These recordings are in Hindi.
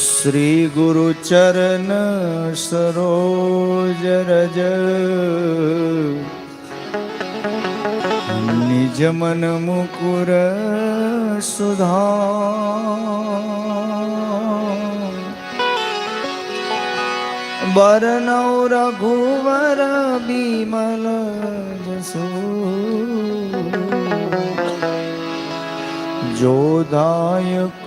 श्री गुरु चरण सरोज रज। निज मन मुकुर सुधा बरनौ रघुवर बिमल जसो। जोधायक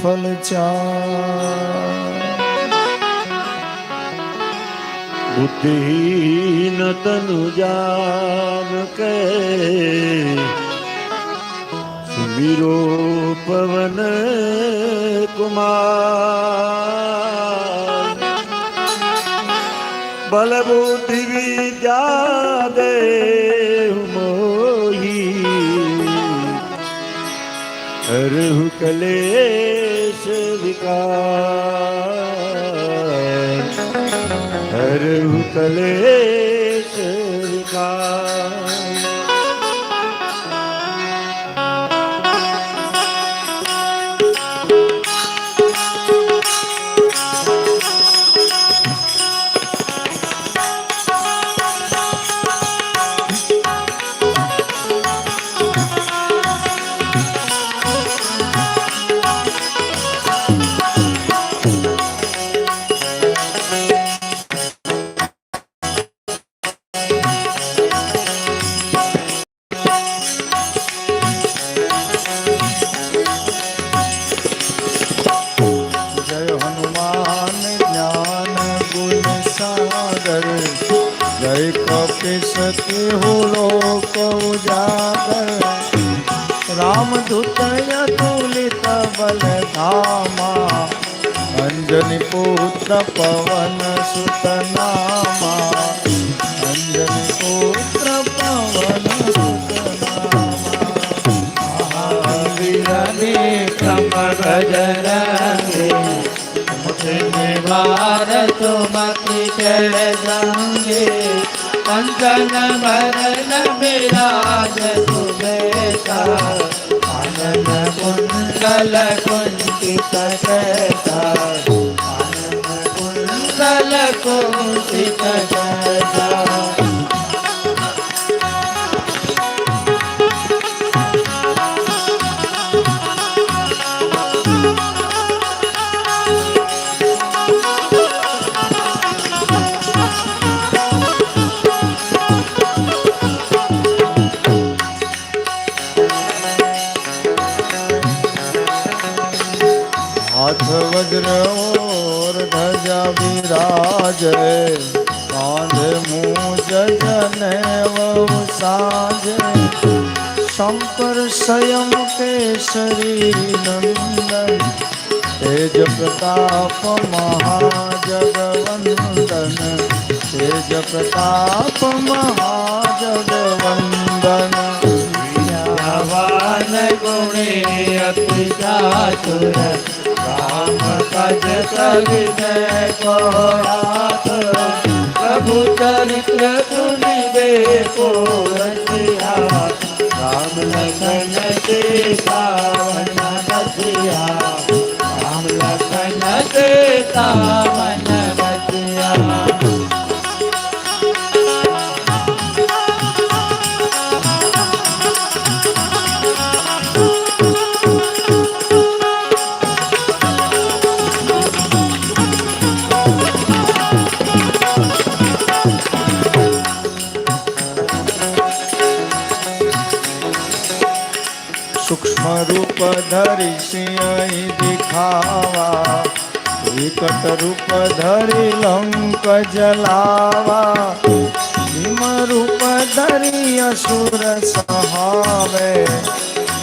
ફલચાર બુદ્ધિહીન તનુ જાગ કે સુમીરો પવન કુમાર. બલ બુદ્ધિ વિદ્યા દે મોહી હરહુ કલેશ વિકાર. હરહુ કલેશ વિકાર. કેહુ લોક ઉજાગર રામદૂત અતુલિત બલ ધામા. અંજની પુત્ર પવન સુતનામા અંજની પુત્ર પવન કમર જરંગે मुझ में वार तुम किशर संगे अंजन भरन विराज सुबेता आनन कुंडल कुंचित વજ્ર ઓર ધજા વિરાજ કાંધે મૂજ જનેવ સાજ શંકર સ્વયં કેસરી નંદન તેજ પ્રતાપ મહાજગવંદન તેજ પ્રતાપ મહાજગવંદન ભગવાન ગુણે અતિ ચાતુર રામ કજ સવિનય કોરાત પ્રભુ ચરિત્ર સુનિ દેખો રસિયા રામ લખન સીતાવન રસિયા રામ લખન સીતાવન રસિયા रूप धरिशियाई दिखावा। विकट रूप धरि लंक जलावा। निम रूप धरि असुर सहावे।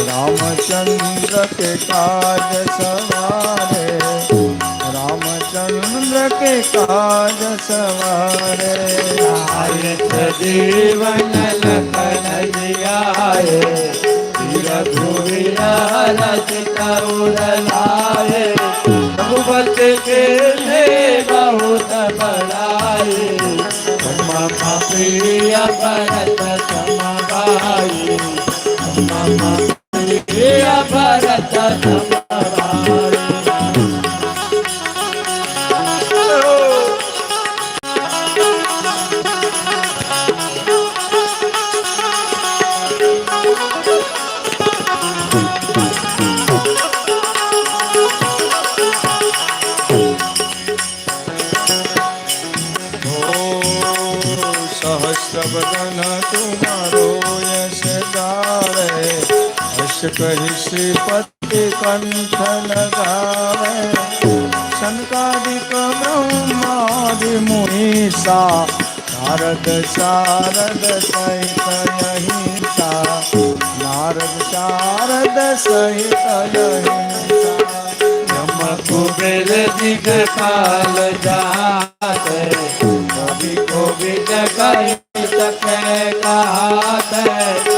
रामचंद्र के काज सवारे। रामचंद्र के काज सवारे। आय जीवन लखन जियाए। रघुवीरत करुण लाए। रघुपति के ने बहुत बड़ाए। मम प्रिय भरत कही श्रीपति कंठ लगावे। शनकादिक ब्रह्मादि मुनीसा, नारद शारद सहित अहिंसा, नारद शारद सहित अहिंसा। यम कुबेर दिगपाल जाते कभी को भी जगाई सके कहात।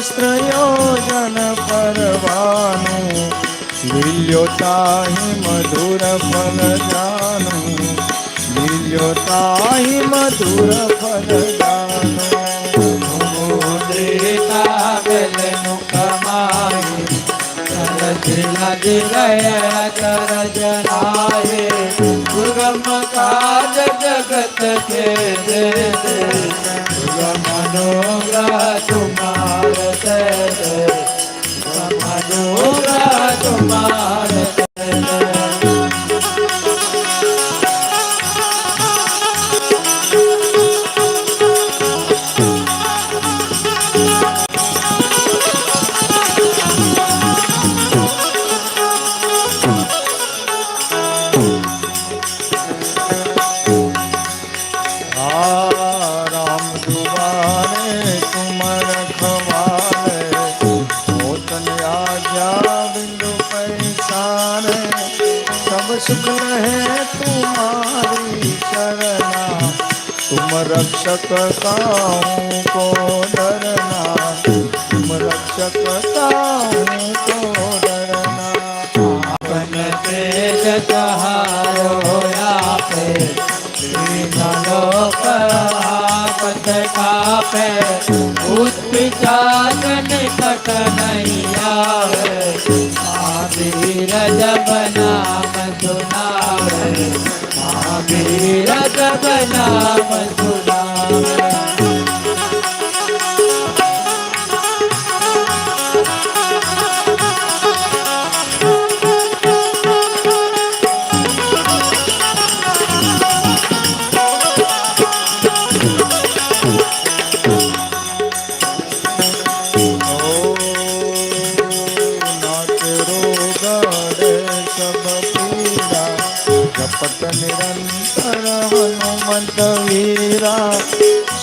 सहस्त्र योजन परवानु। लील्योताहि मधुर फल जानु। लील्योताहि मधुर फल जानु। देता गलन ચમકાર જગત કે દે દે મનોરા તુમાર મનોરા તુમાર रक्षक काहू को डरना। तुम रक्षक काहू को डरना। अपन तेज सहारो पे लोक आपत कापे निकट नहीं आवे जब नाम सुनावे, महावीर जब नाम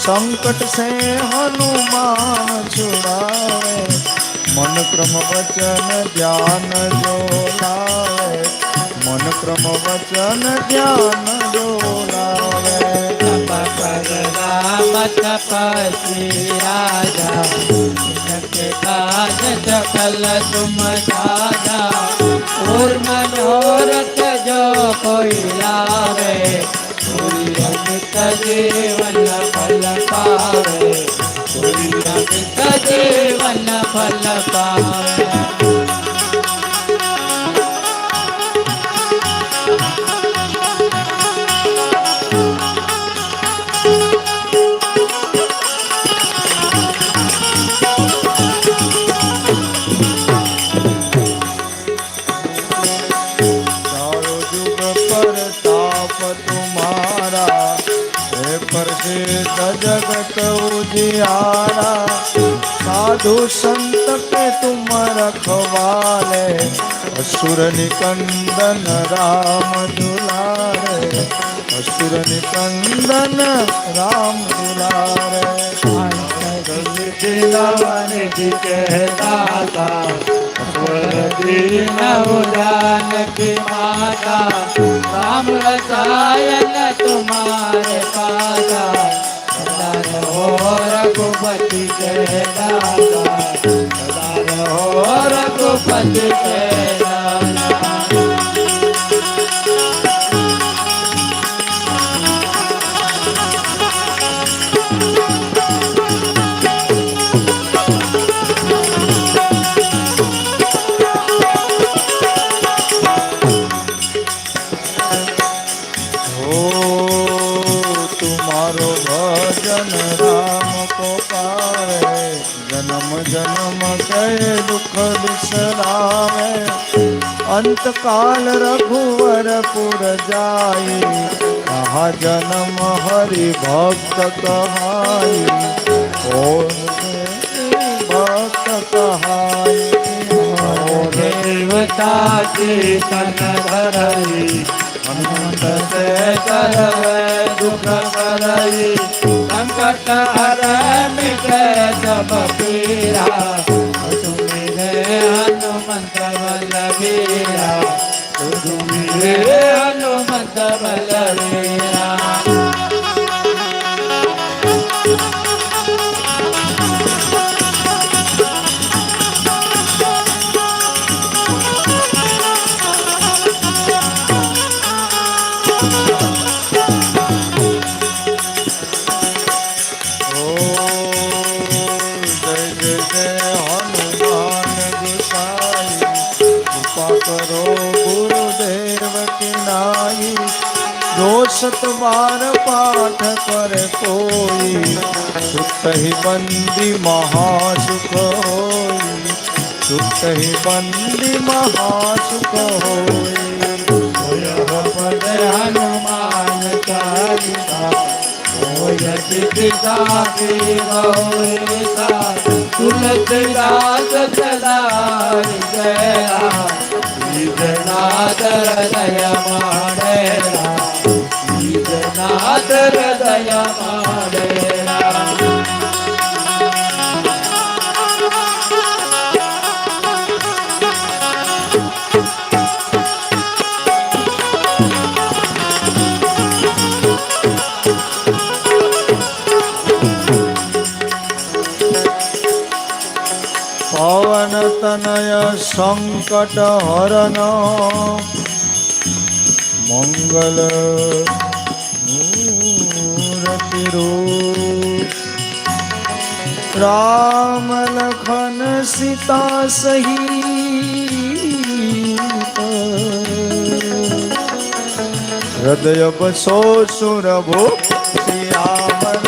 संकट से हनुमान छुड़ावे मन क्रम वचन ध्यान जो मन क्रम वचन ध्यान जो लावे राजा सकल तुम साजा। और मनोरथ जो कोई लावे पूरी अमित जीवन फल पावे जगत उजियारा साधु संत पे तुम रखवाले असुर निकंदन राम दुलारे असुर निकंदन राम दुलारे दिलवन माता राम रसायन तुम्हारे सदा के दाता दुख बिसरावे अंत काल रघुवर पुर जाई। कहा जन्म हरि भक्त कहाई। कौन भक्त कहाई देवता की तन हनुमत से करवे दुख संकट हर पीरा बलबीरा तुम्हें हनुमंत बलबीरा जो सत बार पाठ कर कोई सुत ही बंदी महासुख होई। सुत ही बंदी महासुख गौरीसा तुलसीदास सदा जया ગીતનાથ હૃદય માડેરા ગીતનાથ હૃદય માડેરા તનય સંકટ હરન મંગલ રામ લખન સીતા સહિત હૃદય બસો સુરભો શ્રી રામ